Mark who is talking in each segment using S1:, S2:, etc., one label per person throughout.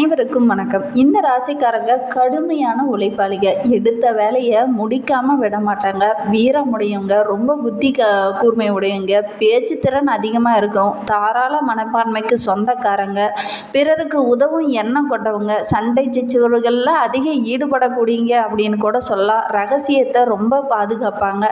S1: அனைவருக்கும் வணக்கம். இந்த ராசிக்காரங்க கடுமையான உழைப்பாளிக எடுத்த வேலையை முடிக்காமல் விட மாட்டாங்க. வீரமுடையவங்க ரொம்ப புத்தி க கூர்மை உடையவங்க பேச்சு திறன் அதிகமாக இருக்கும். தாராள மனப்பான்மைக்கு சொந்தக்காரங்க. பிறருக்கு உதவும் எண்ணம் கொண்டவங்க. சண்டை சச்சுவர்களில் அதிக ஈடுபடக்கூடியங்க அப்படின்னு கூட சொல்லலாம் ரகசியத்தை ரொம்ப பாதுகாப்பாங்க.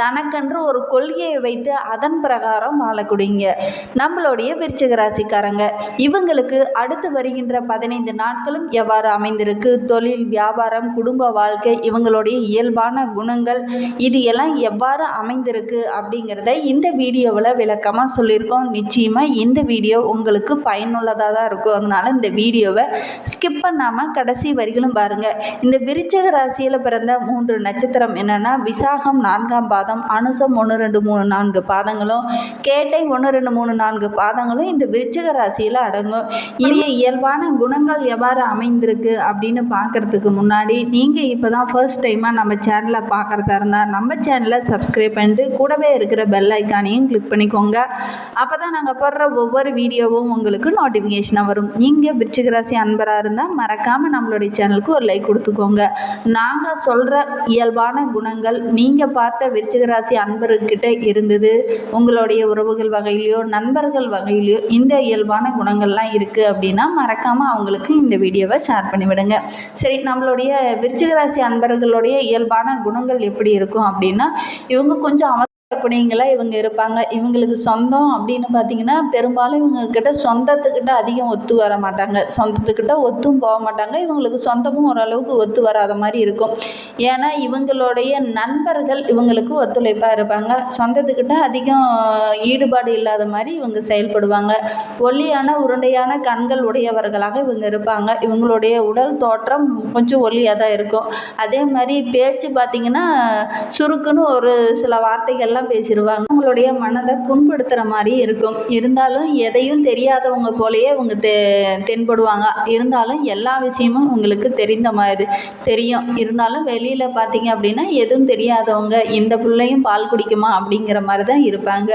S1: தனக்கென்று ஒரு கொள்கையை வைத்து அதன் பிரகாரம் வாழக்கூடியங்க நம்மளுடைய விருச்சிக ராசிக்காரங்க இவங்களுக்கு அடுத்து வருகின்ற பதினைந்து நாட்களும் எவ்வாறு அமைந்திருக்கு? தொழில் வியாபாரம் குடும்ப வாழ்க்கை இவங்களுடைய இயல்பான குணங்கள் இது எல்லாம் எவ்வாறு அமைந்திருக்கு அப்படிங்கிறத இந்த வீடியோவில் விளக்கமாக சொல்லியிருக்கோம். நிச்சயமாக இந்த வீடியோ உங்களுக்கு பயனுள்ளதாக தான் இருக்கும். அதனால் இந்த வீடியோவை ஸ்கிப் பண்ணாமல் கடைசி வரிகளும் பாருங்கள் இந்த விருச்சக ராசியில் பிறந்த மூன்று நட்சத்திரம் என்னென்னா விசாகம் நான்காம் பாதம் அனுசம் ஒன்று ரெண்டு மூணு நான்கு பாதங்களும் கேட்டை ஒன்று ரெண்டு மூணு நான்கு பாதங்களும் இந்த விருச்சக ராசியில் அடங்கும். இனிய இயல்பான குண குணங்கள் எவ்வாறு அமைந்திருக்கு அப்படின்னு பார்க்குறதுக்கு முன்னாடி நீங்கள் இப்போ தான் ஃபர்ஸ்ட் டைமாக நம்ம சேனலை பார்க்குறதா இருந்தால் நம்ம சேனலை சப்ஸ்கிரைப் பண்ணிட்டு கூடவே இருக்கிற பெல் ஐக்கானையும் கிளிக் பண்ணிக்கோங்க. அப்போ தான் நாங்கள் போடுற ஒவ்வொரு வீடியோவும் உங்களுக்கு நோட்டிஃபிகேஷனாக வரும். நீங்கள் விருச்சிகராசி அன்பராக இருந்தால் மறக்காமல் நம்மளுடைய சேனலுக்கு ஒரு லைக் கொடுத்துக்கோங்க. நாங்கள் சொல்கிற இயல்பான குணங்கள் நீங்கள் பார்த்த விருச்சிகராசி அன்பர்கிட்ட இருந்தது உங்களுடைய உறவுகள் வகையிலையோ நண்பர்கள் வகையிலையோ இந்த இயல்பான குணங்கள்லாம் இருக்குது அப்படின்னா மறக்காமல் அவங்க அவங்களுக்கு இந்த வீடியோவை ஷேர் பண்ணிவிடுங்க. சரி நம்மளுடைய விருச்சிகராசி அன்பர்களுடைய இயல்பான குணங்கள் எப்படி இருக்கும் அப்படின்னா இவங்க கொஞ்சம் அவ குடிங்களா இவங்க இருப்பாங்க. இவங்களுக்கு சொந்தம் அப்படின்னு பார்த்தீங்கன்னா பெரும்பாலும் இவங்கக்கிட்ட சொந்தத்துக்கிட்ட அதிகம் ஒத்து வர மாட்டாங்க. சொந்தத்துக்கிட்ட ஒத்தும் போக மாட்டாங்க. இவங்களுக்கு சொந்தமும் ஓரளவுக்கு ஒத்து வராத மாதிரி இருக்கும். ஏன்னா இவங்களுடைய நண்பர்கள் இவங்களுக்கு ஒத்துழைப்பாக இருப்பாங்க. சொந்தத்துக்கிட்ட அதிகம் ஈடுபாடு இல்லாத மாதிரி இவங்க செயல்படுவாங்க. ஒல்லியான உருண்டையான கண்கள் உடையவர்களாக இவங்க இருப்பாங்க. இவங்களுடைய உடல் தோற்றம் கொஞ்சம் ஒல்லியாக தான் இருக்கும். அதே மாதிரி பேச்சு பார்த்திங்கன்னா சுருக்குன்னு ஒரு சில வார்த்தைகள்லாம் பேசிடுவாங்க. அவங்களுடைய மனதை புண்படுத்துகிற மாதிரி இருக்கும். இருந்தாலும் எதையும் தெரியாதவங்க போலயே அவங்க தெ தென்படுவாங்க. இருந்தாலும் எல்லா விஷயமும் உங்களுக்கு தெரிந்த மாதிரி தெரியும். இருந்தாலும் வெளியில் பார்த்தீங்க அப்படின்னா எதுவும் தெரியாதவங்க இந்த பிள்ளையும் பால் குடிக்குமா அப்படிங்கிற மாதிரி தான் இருப்பாங்க.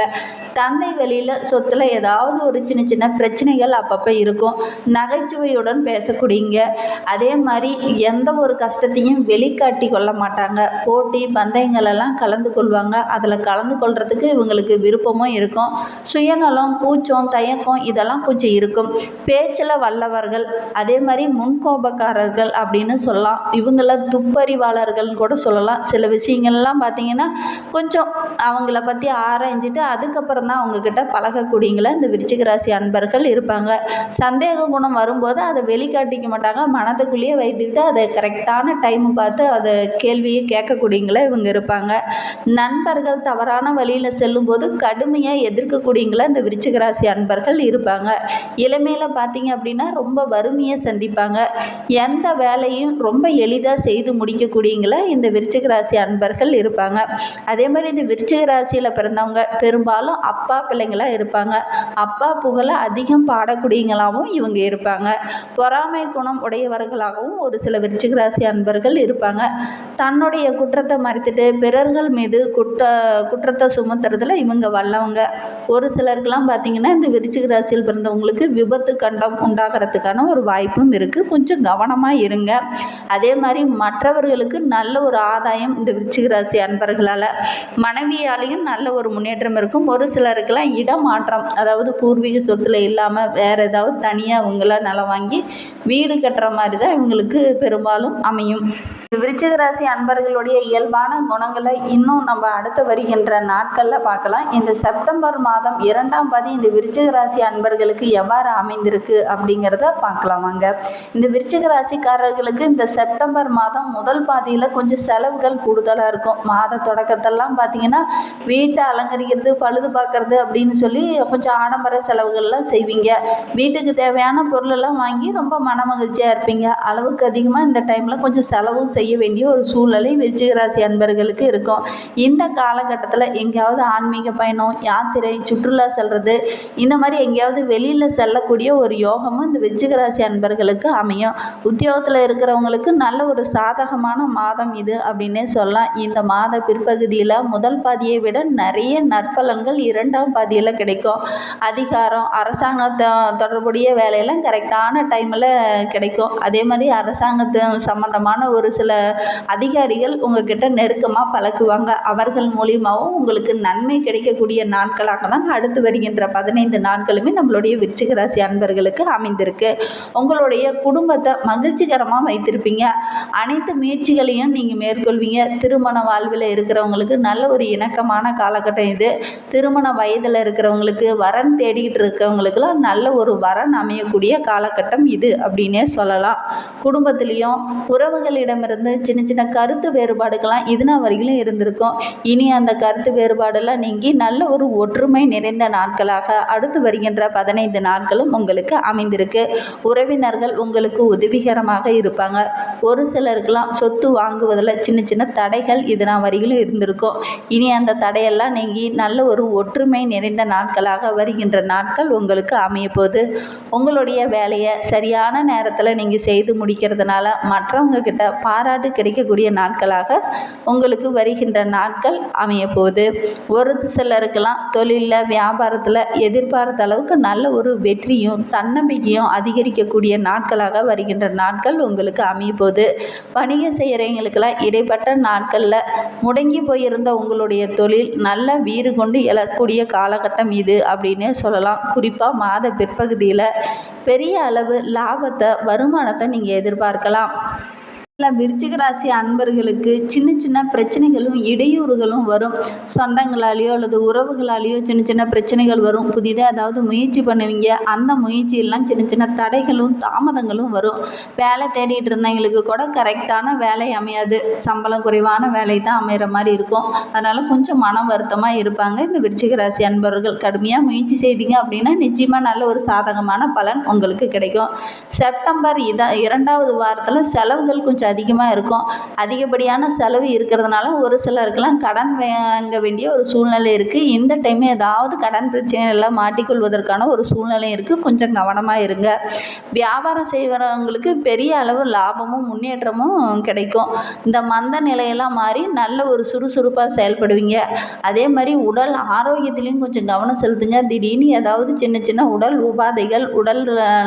S1: தந்தை வெளியில் சொத்தில் ஏதாவது ஒரு சின்ன சின்ன பிரச்சனைகள் அப்பப்போ இருக்கும். நகைச்சுவையுடன் பேசக்கூடியங்க. அதே மாதிரி எந்த ஒரு கஷ்டத்தையும் வெளிக்காட்டி கொள்ள மாட்டாங்க. போட்டி பந்தயங்களெல்லாம் கலந்து கொள்வாங்க. அதில் கலந்து கொள்கிறதுக்கு இவங்களுக்கு விருப்பமும் இருக்கும். சுயநலம் கூச்சம் தயக்கம் இதெல்லாம் கொஞ்சம் இருக்கும். பேச்சில் வல்லவர்கள் அதே மாதிரி முன்கோபக்காரர்கள் அப்படின்னு சொல்லலாம். இவங்கள துப்பறிவாளர்கள்னு கூட சொல்லலாம். சில விஷயங்கள்லாம் பார்த்திங்கன்னா கொஞ்சம் அவங்கள பற்றி ஆராய்ஞ்சிட்டு அதுக்கப்புறம் தான் அவங்கக்கிட்ட பழகக்கூடியங்கள இந்த விருச்சிக ராசி அன்பர்கள் இருப்பாங்க. சந்தேக குணம் வரும்போது அதை வெளிக்காட்டிக்க மாட்டாங்க. மனதுக்குள்ளேயே வைத்துக்கிட்டு அதை கரெக்டான டைம் பார்த்து அதை கேள்வியை கேட்கக்கூடியங்கள இவங்க இருப்பாங்க. நண்பர்கள் தவறான வழியில் செல்லும்போது கடுமையாக எதிர்க்கக்கூடியங்கள இந்த விருச்சிக ராசி அன்பர்கள் இருப்பாங்க. இளமையில் பார்த்தீங்க அப்படின்னா ரொம்ப வறுமையை சந்திப்பாங்க. எந்த வேலையும் ரொம்ப எளிதாக செய்து முடிக்கக்கூடியங்களா இந்த விருச்சிக ராசி அன்பர்கள் இருப்பாங்க. அதே மாதிரி இந்த விருச்சிக ராசியில் பிறந்தவங்க பெரும்பாலும் அப்பா பிள்ளைங்களாக இருப்பாங்க. அப்பா புகழை அதிகம் பாடக்கூடியங்களாகவும் இவங்க இருப்பாங்க. பொறாமை குணம் உடையவர்களாகவும் ஒரு சில விருச்சிக ராசி அன்பர்கள் இருப்பாங்க. தன்னுடைய குற்றத்தை மறைத்துட்டு பிறர்கள் மீது குற்ற குற்றத்தை சுமத்துறதுல இவங்க வல்லவங்க. ஒரு சிலருக்கெல்லாம் பார்த்திங்கன்னா இந்த விருச்சிக ராசியில் பிறந்தவங்களுக்கு விபத்து கண்டம் உண்டாகிறதுக்கான ஒரு வாய்ப்பும் இருக்குது கொஞ்சம் கவனமாக இருங்க. அதே மாதிரி மற்றவர்களுக்கு நல்ல ஒரு ஆதாயம் இந்த விருச்சிக ராசி அன்பர்களால். மனைவியாலேயும் நல்ல ஒரு முன்னேற்றம் இருக்கும். ஒரு சிலருக்கெல்லாம் இடமாற்றம் அதாவது பூர்வீக சொத்தில் இல்லாமல் வேறு ஏதாவது தனியாக அவங்களாம் நிலம் வாங்கி வீடு கட்டுற மாதிரி தான் இவங்களுக்கு பெரும்பாலும் அமையும். விருச்சிக ராசி அன்பர்களுடைய இயல்பான குணங்களை இன்னும் நம்ம அடுத்து வருகின்ற நாட்களில் பார்க்கலாம். இந்த செப்டம்பர் மாதம் இரண்டாம் பாதி இந்த விருச்சிக ராசி அன்பர்களுக்கு எவ்வாறு அமைந்திருக்கு அப்படிங்கிறத பார்க்கலாம் வாங்க. இந்த விருச்சிக ராசிக்காரர்களுக்கு இந்த செப்டம்பர் மாதம் முதல் பாதியில் கொஞ்சம் செலவுகள் கூடுதலாக இருக்கும். மாத தொடக்கத்தெல்லாம் பார்த்தீங்கன்னா வீட்டை அலங்கரிக்கிறது பழுது பார்க்கறது அப்படின்னு சொல்லி கொஞ்சம் ஆடம்பர செலவுகள்லாம் செய்வீங்க. வீட்டுக்கு தேவையான பொருளெல்லாம் வாங்கி ரொம்ப மன மகிழ்ச்சியாக இருப்பீங்க. அளவுக்கு அதிகமாக இந்த டைமில் கொஞ்சம் செலவும் செய்ய செய்ய வேண்டிய ஒரு சூழ்நிலை விருச்சிக ராசி அன்பர்களுக்கு இருக்கும். இந்த காலகட்டத்தில் எங்கேயாவது ஆன்மீக பயணம் யாத்திரை சுற்றுலா செல்வது இந்த மாதிரி எங்கேயாவது வெளியில் செல்லக்கூடிய ஒரு யோகமும் இந்த விருச்சிக ராசி அன்பர்களுக்கு அமையும். உத்தியோகத்தில் இருக்கிறவங்களுக்கு நல்ல ஒரு சாதகமான மாதம் இது அப்படின்னே சொல்லலாம். இந்த மாத பிற்பகுதியில் முதல் பாதியை விட நிறைய நற்பலன்கள் இரண்டாம் பாதியில் கிடைக்கும். அதிகாரம் அரசாங்கத்தை தொடர்புடைய வேலையெல்லாம் கரெக்டான டைமில் கிடைக்கும். அதே மாதிரி அரசாங்கத்து சம்மந்தமான ஒரு சில அதிகாரிகள் உங்ககிட்ட நெருக்கமாக பழக்குவாங்க அவர்கள் மூலியமாகவும் உங்களுக்கு நன்மை கிடைக்கக்கூடிய நாட்களாக தான் அடுத்து வருகின்ற பதினைந்து நாட்களுமே நம்மளுடைய விருச்சிக ராசி அன்பர்களுக்கு அமைந்திருக்கு. உங்களுடைய குடும்பத்தை மகிழ்ச்சிகரமாக வைத்திருப்பீங்க. அனைத்து முயற்சிகளையும் நீங்கள் மேற்கொள்வீங்க. திருமண வாழ்வில் இருக்கிறவங்களுக்கு நல்ல ஒரு இணக்கமான காலகட்டம் இது. திருமண வயதில் இருக்கிறவங்களுக்கு வரன் தேடிக்கிட்டு இருக்கிறவங்களுக்குலாம் நல்ல ஒரு வரன் அமையக்கூடிய காலகட்டம் இது அப்படின்னே சொல்லலாம். குடும்பத்திலையும் உறவுகளிடமிருந்து சின்ன சின்ன கருத்து வேறுபாடுகள்லாம் இதுனா வரையிலும் இருந்திருக்கும். இனி அந்த கருத்து வேறுபாடெல்லாம் நீங்கி நல்ல ஒரு ஒற்றுமை நிறைந்த நாட்களாக அடுத்து வருகின்ற பதினைந்து நாட்களும் உங்களுக்கு அமைந்திருக்கு. உறவினர்கள் உங்களுக்கு உதவிகரமாக இருப்பாங்க. ஒரு சிலருக்கெல்லாம் சொத்து வாங்குவதில் சின்ன சின்ன தடைகள் இதுனா வரையிலும் இருந்திருக்கும். இனி அந்த தடையெல்லாம் நீங்கி நல்ல ஒரு ஒற்றுமை நிறைந்த நாட்களாக வருகின்ற நாட்கள் உங்களுக்கு அமைய போகுது உங்களுடைய வேலையை சரியான நேரத்தில் நீங்கள் செய்து முடிக்கிறதுனால மற்றவங்க கிட்ட பாராட்டு கிடைக்கக்கூடிய நாட்களாக உங்களுக்கு வருகின்ற நாட்கள் அமையப்போகுது. ஒரு சிலருக்கெல்லாம் தொழிலில் வியாபாரத்தில் எதிர்பார்த்த அளவுக்கு நல்ல ஒரு வெற்றியும் தன்னம்பிக்கையும் அதிகரிக்கக்கூடிய நாட்களாக வருகின்ற நாட்கள் உங்களுக்கு அமையப்போகுது. வணிகம் செய்கிறவங்களுக்கெல்லாம் இடைப்பட்ட நாட்களில் முடங்கி போயிருந்த உங்களுடைய தொழில் நல்ல வீறு கொண்டு எழக்கூடிய காலகட்டம் இது அப்படின்னு சொல்லலாம். குறிப்பாக மாத பிற்பகுதியில் பெரிய அளவு லாபத்தை வருமானத்தை நீங்கள் எதிர்பார்க்கலாம். விருச்சிக ராசி அன்பர்களுக்கு சின்ன சின்ன பிரச்சனைகளும் இடையூறுகளும் வரும். சொந்தங்களாலேயோ அல்லது உறவுகளாலேயோ சின்ன சின்ன பிரச்சனைகள் வரும். புதிதாக ஏதாவது முயற்சி பண்ணுவீங்க. அந்த முயற்சியெல்லாம் சின்ன சின்ன தடைகளும் தாமதங்களும் வரும். வேலை தேடிட்டு இருந்தவங்களுக்கு கூட கரெக்டான வேலை அமையாது. சம்பளம் குறைவான வேலை தான் அமைகிற மாதிரி இருக்கும். அதனால் கொஞ்சம் மன வருத்தமாக இருப்பாங்க இந்த விருச்சிக ராசி அன்பர்கள். கடுமையாக முயற்சி செய்தீங்க அப்படின்னா நிச்சயமாக நல்ல ஒரு சாதகமான பலன் உங்களுக்கு கிடைக்கும். செப்டம்பர் இதான் இரண்டாவது வாரத்தில் செலவுகள் கொஞ்சம் அதிகமாக இருக்கும். அதிகப்படியான செலவு இருக்கிறதுனால ஒரு சிலருக்கெல்லாம் கடன் வாங்க வேண்டிய ஒரு சூழ்நிலை இருக்குது இந்த டைம் ஏதாவது கடன் பிரச்சனையெல்லாம் மாட்டிக்கொள்வதற்கான ஒரு சூழ்நிலை இருக்குது கொஞ்சம் கவனமாக இருங்க. வியாபாரம் செய்கிறவங்களுக்கு பெரிய அளவு லாபமும் முன்னேற்றமும் கிடைக்கும். இந்த மந்த நிலையெல்லாம் மாறி நல்ல ஒரு சுறுசுறுப்பாக செயல்படுவீங்க. அதே மாதிரி உடல் ஆரோக்கியத்துலேயும் கொஞ்சம் கவனம் செலுத்துங்க. திடீர்னு ஏதாவது சின்ன சின்ன உடல் உபாதைகள் உடல்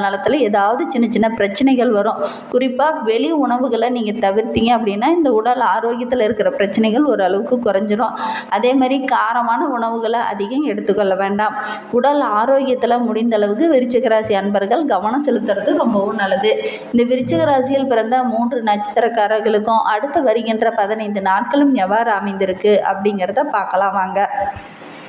S1: நலத்தில் ஏதாவது சின்ன சின்ன பிரச்சனைகள் வரும். குறிப்பாக வெளி உணவுகளை நீங்கள் தவிர்த்தீங்க அப்படின்னா இந்த உடல் ஆரோக்கியத்தில் இருக்கிற பிரச்சனைகள் ஓரளவுக்கு குறைஞ்சிரும். அதே மாதிரி காரமான உணவுகளை அதிகம் எடுத்துக்கொள்ள வேண்டாம். உடல் ஆரோக்கியத்தில் முடிந்த அளவுக்கு விருச்சிக ராசி அன்பர்கள் கவனம் செலுத்துறது ரொம்பவும் நல்லது. இந்த விருச்சிக ராசியில் பிறந்த மூன்று நட்சத்திரக்காரர்களுக்கும் அடுத்து வருகின்ற பதினைந்து நாட்களும் எவ்வாறு அமைந்திருக்கு அப்படிங்கிறத பார்க்கலாம் வாங்க.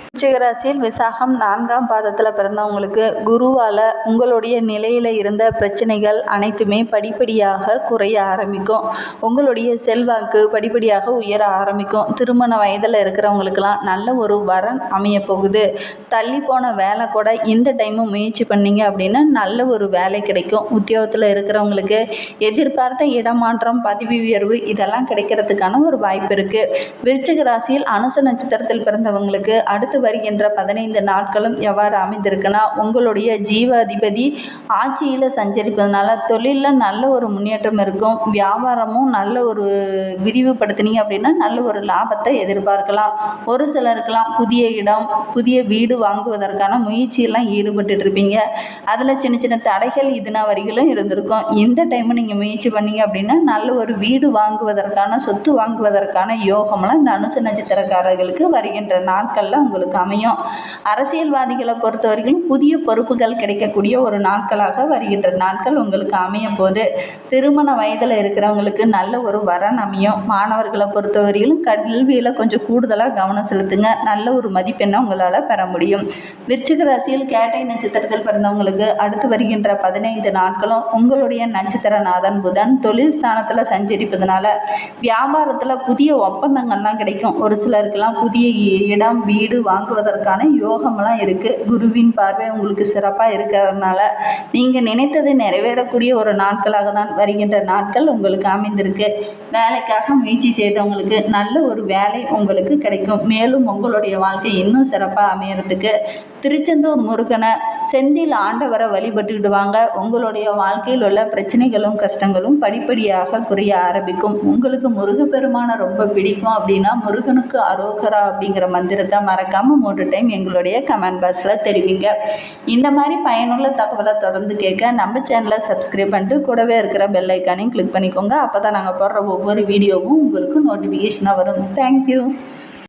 S1: விருச்சிகராசியில் விசாகம் நான்காம் பாதத்தில் பிறந்தவங்களுக்கு குருவால் உங்களுடைய நிலையில் இருந்த பிரச்சனைகள் அனைத்துமே படிப்படியாக குறைய ஆரம்பிக்கும். உங்களுடைய செல்வாக்கு படிப்படியாக உயர ஆரம்பிக்கும். திருமண வயதில் இருக்கிறவங்களுக்கெல்லாம் நல்ல ஒரு வரன் அமைய போகுது. தள்ளி போன வேலை கூட இந்த டைமும் முயற்சி பண்ணீங்க அப்படின்னா நல்ல ஒரு வேலை கிடைக்கும். உத்தியோகத்தில் இருக்கிறவங்களுக்கு எதிர்பார்த்த இடமாற்றம் பதவி உயர்வு இதெல்லாம் கிடைக்கிறதுக்கான ஒரு வாய்ப்பு இருக்குது விருச்சிக ராசியில் அனுச நட்சத்திரத்தில் பிறந்தவங்களுக்கு அடுத்து வருகின்ற பதினைந்து நாட்களும் எவ்வாறு அமைந்திருக்குன்னா உங்களுடைய ஜீவாதிபதி ஆட்சியில் சஞ்சரிப்பதனால தொழிலில் நல்ல ஒரு முன்னேற்றம் இருக்கும் வியாபாரமும் நல்ல ஒரு விரிவுபடுத்தினீங்க அப்படின்னா நல்ல ஒரு லாபத்தை எதிர்பார்க்கலாம். ஒரு சிலருக்கெல்லாம் புதிய இடம் புதிய வீடு வாங்குவதற்கான முயற்சியெல்லாம் ஈடுபட்டு இருப்பீங்க அதில் சின்ன சின்ன தடைகள் இதுனா வரிகளும் இருந்திருக்கும். இந்த டைமு நீங்கள் முயற்சி பண்ணீங்க அப்படின்னா நல்ல ஒரு வீடு வாங்குவதற்கான சொத்து வாங்குவதற்கான யோகம்லாம் இந்த அனுச நட்சத்திரக்காரர்களுக்கு வருகின்ற நாட்களில் உங்களுக்கு அமையும். அரசியல்வாதிகளை பொறுத்த வரைக்கும் புதிய பொறுப்புகள் கிடைக்கக்கூடிய ஒரு நாட்களாக வருகின்ற நாட்கள் உங்களுக்கு அமையும் போது திருமண வயதில் இருக்கிறவங்களுக்கு நல்ல ஒரு வரன் அமையும். மாணவர்களை பொறுத்தவரையிலும் கல்வியில் கொஞ்சம் கூடுதலாக கவனம் செலுத்துங்க. நல்ல ஒரு மதிப்பெண்ணை உங்களால் பெற முடியும். விருச்சிக ராசியில் கேட்டை நட்சத்திரத்தில் பிறந்தவங்களுக்கு அடுத்து வருகின்ற பதினைந்து நாட்களும் உங்களுடைய நட்சத்திர நாதன் புதன் தொழில் ஸ்தானத்தில் சஞ்சரிப்பதனால வியாபாரத்தில் புதிய ஒப்பந்தங்கள்லாம் கிடைக்கும். ஒரு சிலருக்கெல்லாம் புதிய இடம் வீடு வாங்க வாங்குவதற்கான யோகமெல்லாம் இருக்குது குருவின் பார்வை உங்களுக்கு சிறப்பாக இருக்கிறதுனால நீங்கள் நினைத்தது நிறைவேறக்கூடிய ஒரு நாட்களாக தான் வருகின்ற நாட்கள் உங்களுக்கு அமைந்திருக்கு. வேலைக்காக முயற்சி செய்தவங்களுக்கு நல்ல ஒரு வேலை உங்களுக்கு கிடைக்கும். மேலும் உங்களுடைய வாழ்க்கை இன்னும் சிறப்பாக அமையறதுக்கு திருச்செந்தூர் முருகனை செந்தில் ஆண்டவரை வழிபட்டுக்கிட்டு வாங்க உங்களுடைய வாழ்க்கையில் உள்ள பிரச்சனைகளும் கஷ்டங்களும் படிப்படியாக குறைய ஆரம்பிக்கும். உங்களுக்கு முருகப்பெருமானை ரொம்ப பிடிக்கும் அப்படின்னா முருகனுக்கு அரோகரா அப்படிங்கிற மந்திரத்தை மறக்காமல் மூன்று டைம் எங்களுடைய கமெண்ட் பாக்ஸில் தெரிவிங்க. இந்த மாதிரி பயனுள்ள தகவலை தொடர்ந்து கேட்க நம்ம சேனலை சப்ஸ்கிரைப் பண்ணிட்டு கூடவே இருக்கிற பெல் ஐக்கானையும் கிளிக் பண்ணிக்கோங்க. அப்போ தான் நாங்கள் போடுற ஒவ்வொரு வீடியோவும் உங்களுக்கு நோட்டிஃபிகேஷனாக வரும். தேங்க்யூ